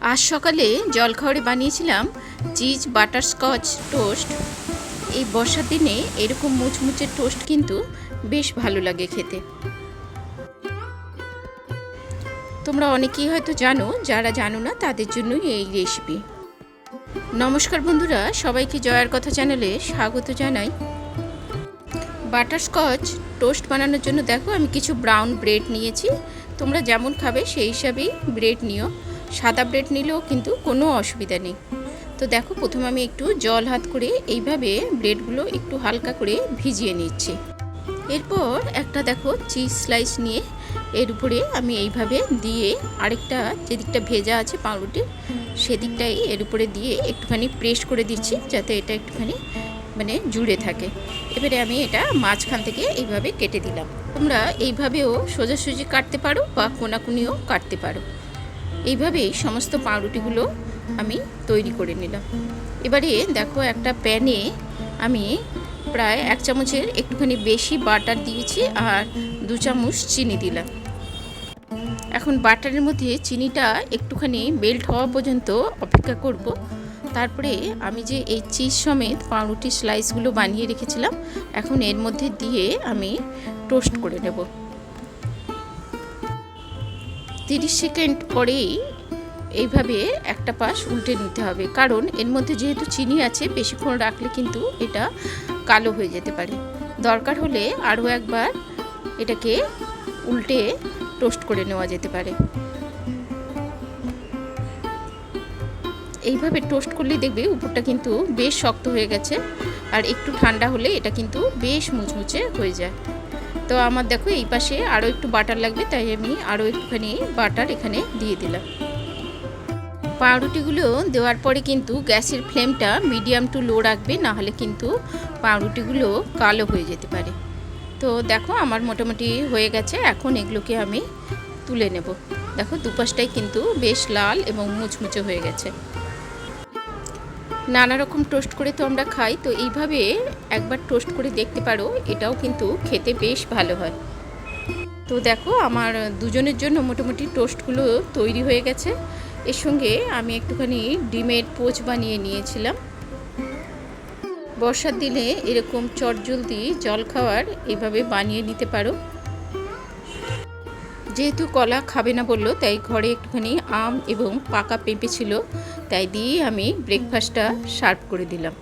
আজ সকালে জলখাবারে বানিয়েছিলাম চিজ বাটারস্কচ টোস্ট। এই বর্ষার দিনে এরকম মুচমুচে টোস্ট কিন্তু বেশ ভালো লাগে খেতে। তোমরা অনেকেই হয়তো জানো, যারা জানো না, তাদের জন্যই এই রেসিপি নমস্কার বন্ধুরা, সবাইকে জয়ার কথা চ্যানেলে স্বাগত জানাই। বাটারস্কচ টোস্ট বানানোর জন্য দেখো, আমি কিছু ব্রাউন ব্রেড নিয়েছি। তোমরা যেমন খাবে সেই হিসাবেই ব্রেড নিও। সাদা ব্রেড নিলেও কিন্তু কোনো অসুবিধা নেই। তো দেখো, প্রথমে আমি একটু জল হাত করে এইভাবে ব্রেডগুলো একটু হালকা করে ভিজিয়ে নিচ্ছি। এরপর একটা দেখো, চিজ স্লাইস নিয়ে এর উপরে আমি এইভাবে দিয়ে আরেকটা যেদিকটা ভেজা আছে পাউরুটির সেদিকটাই এর উপরে দিয়ে একটুখানি প্রেস করে দিচ্ছি যাতে এটা একটুখানি মানে জুড়ে থাকে। এবারে আমি এটা মাঝখান থেকে এইভাবে কেটে দিলাম। তোমরা এইভাবেও সোজাসুজি কাটতে পারো বা কোনাকুনিও কাটতে পারো। এইভাবেই সমস্ত পাউরুটিগুলো আমি তৈরি করে নিলাম। এবারে দেখো একটা প্যানে আমি প্রায় এক চামচের একটুখানি বেশি বাটার দিয়েছি আর দু চামচ চিনি দিলাম। এখন বাটারের মধ্যে চিনিটা একটুখানি মেল্ট হওয়া পর্যন্ত অপেক্ষা করব। তারপরে আমি যে এই চিজ সমেত পাউরুটি স্লাইসগুলো বানিয়ে রেখেছিলাম, এখন এর মধ্যে দিয়ে আমি টোস্ট করে নেব। তিরিশ সেকেন্ড পরেই এইভাবে একটা পাশ উল্টে নিতে হবে। কারণ এর মধ্যে যেহেতু চিনি আছে বেশিক্ষণ রাখলে কিন্তু এটা কালো হয়ে যেতে পারে। দরকার হলে আরও একবার এটাকে উল্টে টোস্ট করে নেওয়া যেতে পারে। এইভাবে টোস্ট করলে দেখবে উপরটা কিন্তু বেশ শক্ত হয়ে গেছে আর একটু ঠান্ডা হলে এটা কিন্তু বেশ মুচমুচে হয়ে যায়। তো আমার দেখো এই পাশে আরও একটু বাটার লাগবে, তাই আমি আরও একটুখানি বাটার এখানে দিয়ে দিলাম। পাউরুটিগুলো দেওয়ার পরে কিন্তু গ্যাসের ফ্লেমটা মিডিয়াম টু লো রাখবে নাহলে কিন্তু পাউরুটিগুলো কালো হয়ে যেতে পারে। তো দেখো আমার মোটামুটি হয়ে গেছে, এখন এগুলোকে আমি তুলে নেব। দেখো দুপাশটাই কিন্তু বেশ লাল এবং মুচমুচে হয়ে গেছে। নানা রকম টোস্ট করে তো আমরা খাই, তো এইভাবে একবার টোস্ট করে দেখতে পারো, এটাও কিন্তু খেতে বেশ ভালো হয়। তো দেখো, আমার দুজনের জন্য মোটামুটি টোস্টগুলো তৈরি হয়ে গেছে। এর সঙ্গে আমি একটুখানি ডিমের পোচ বানিয়ে নিয়েছিলাম। বর্ষার দিনে এরকম চটজলদি জল খাওয়ার এইভাবে বানিয়ে নিতে পারো। যেহেতু কলা খাবে না বলল, তাই ঘরে একটুখানি আম এবং পাকা পেঁপে ছিল। তাই দিয়ে আমি ব্রেকফাস্টটা সার্ভ করে দিলাম।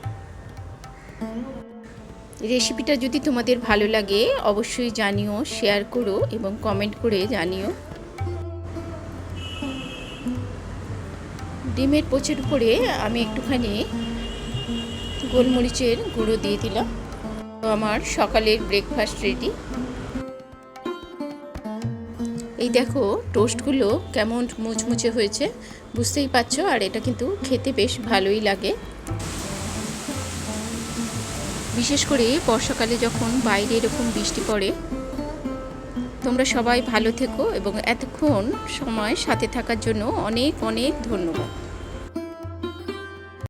রেসিপিটা যদি তোমাদের ভালো লাগে, অবশ্যই জানিও শেয়ার করো এবং কমেন্ট করে জানিও। ডিমের পোচের উপরে আমি একটুখানি গোলমরিচের গুঁড়ো দিয়ে দিলাম। তো আমার সকালের ব্রেকফাস্ট রেডি এই দেখো, টোস্টগুলো কেমন মুচমুচে হয়েছে, বুঝতেই পারছ, আর এটা কিন্তু খেতে বেশ ভালোই লাগে। বিশেষ করে বর্ষাকালে যখন বাইরে এরকম বৃষ্টি পড়ে, তোমরা সবাই ভালো থেকো এবং এতক্ষণ সময় সাথে থাকার জন্য অনেক অনেক ধন্যবাদ।